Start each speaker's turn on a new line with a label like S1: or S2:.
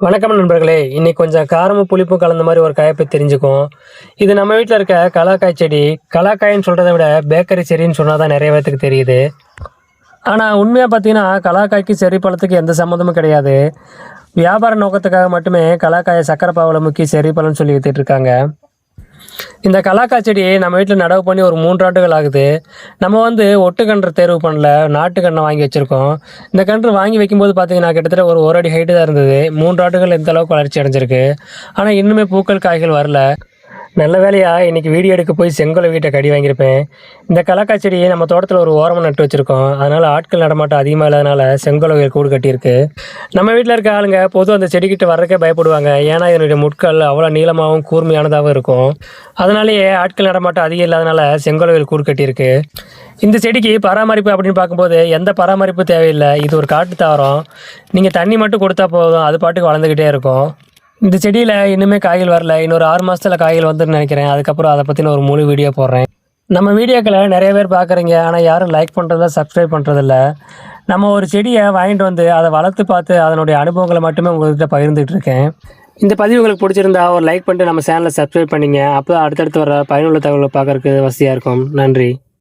S1: வணக்கம் நண்பர்களே. இன்னைக்கு கொஞ்சம் காரமும் புளிப்பும் கலந்த மாதிரி ஒரு காயை தெரிஞ்சுக்கும் இது நம்ம வீட்டில் இருக்க கலாக்காய் செடி. கலாக்காயின்னு சொல்கிறத விட பேக்கரி செடின்னு சொன்னால் தான் நிறைய பேர்த்துக்கு தெரியுது. ஆனால் உண்மையாக பார்த்தீங்கன்னா கலாக்காய்க்கு செரி பழத்துக்கு எந்த சம்மந்தமும் கிடையாது. வியாபார நோக்கத்துக்காக மட்டுமே கலாக்காயை சக்கரை பாவில் முக்கி செரி பழம்னு சொல்லி வித்துட்டு இருக்காங்க. இந்த கலாக்கா செடி நம்ம வீட்டில் நடவு பண்ணி ஒரு மூன்று ஆண்டுகள் ஆகுது. நம்ம வந்து ஒட்டுக்கன்று தேர்வு பண்ணல நாட்டு வாங்கி வச்சுருக்கோம். இந்த கன்று வாங்கி வைக்கும்போது பார்த்தீங்கன்னா கிட்டத்தட்ட ஒரு ஒரு அடி ஹைட்டு தான் இருந்தது. மூன்று ஆண்டுகள் எந்த அளவுக்கு வளர்ச்சி அடைஞ்சிருக்கு. ஆனால் இன்னுமே பூக்கள் காய்கள் வரல. நல்ல வேலையாக இன்றைக்கி வீடியோ எடுக்க போய் செங்கோலை வீட்டை கடி வாங்கியிருப்பேன். இந்த கலக்காய் செடியை நம்ம தோட்டத்தில் ஒரு ஓரமாக நட்டு வச்சுருக்கோம். அதனால் ஆட்கள் நடமாட்டம் அதிகமாக இல்லாதனால செங்கோலை கூடு கட்டியிருக்கு. நம்ம வீட்டில் இருக்க ஆளுங்க பொதுவாக அந்த செடிக்கிட்ட வர்றதுக்கே பயப்படுவாங்க. ஏன்னா இதனுடைய முட்கள் அவ்வளோ நீளமாகவும் கூர்மையானதாகவும் இருக்கும். அதனாலேயே ஆட்கள் நடமாட்டம் அதிகம் இல்லாதனால செங்கோலவில் கூடு கட்டியிருக்கு. இந்த செடிக்கு பராமரிப்பு அப்படின்னு பார்க்கும்போது எந்த பராமரிப்பு தேவையில்லை. இது ஒரு காட்டு தாவரம். நீங்கள் தண்ணி மட்டும் கொடுத்தா போதும். அது பாட்டுக்கு வளர்ந்துக்கிட்டே இருக்கும். இந்த செடியில் இன்னுமே காய்கள் வரல. இன்னொரு ஆறு மாதத்தில் காய்கள் வந்துன்னு நினைக்கிறேன். அதுக்கப்புறம் அதை பற்றின ஒரு முழு வீடியோ போடுறேன். நம்ம வீடியோக்களை நிறைய பேர் பார்க்குறீங்க. ஆனால் யாரும் லைக் பண்ணுறதில்ல சப்ஸ்கிரைப் பண்ணுறதில்ல நம்ம ஒரு செடியை வாங்கிட்டு வந்து அதை வளர்த்து பார்த்து அதனுடைய அனுபவங்களை மட்டுமே உங்கள்கிட்ட பகிர்ந்துகிட்டு இருக்கேன். இந்த பதிவு உங்களுக்கு பிடிச்சிருந்தா ஒரு லைக் பண்ணிட்டு நம்ம சேனலை சப்ஸ்கிரைப் பண்ணிங்க. அப்போ அடுத்தடுத்து வர பயனுள்ள தகவலை பார்க்குறதுக்கு வசதியாக இருக்கும். நன்றி.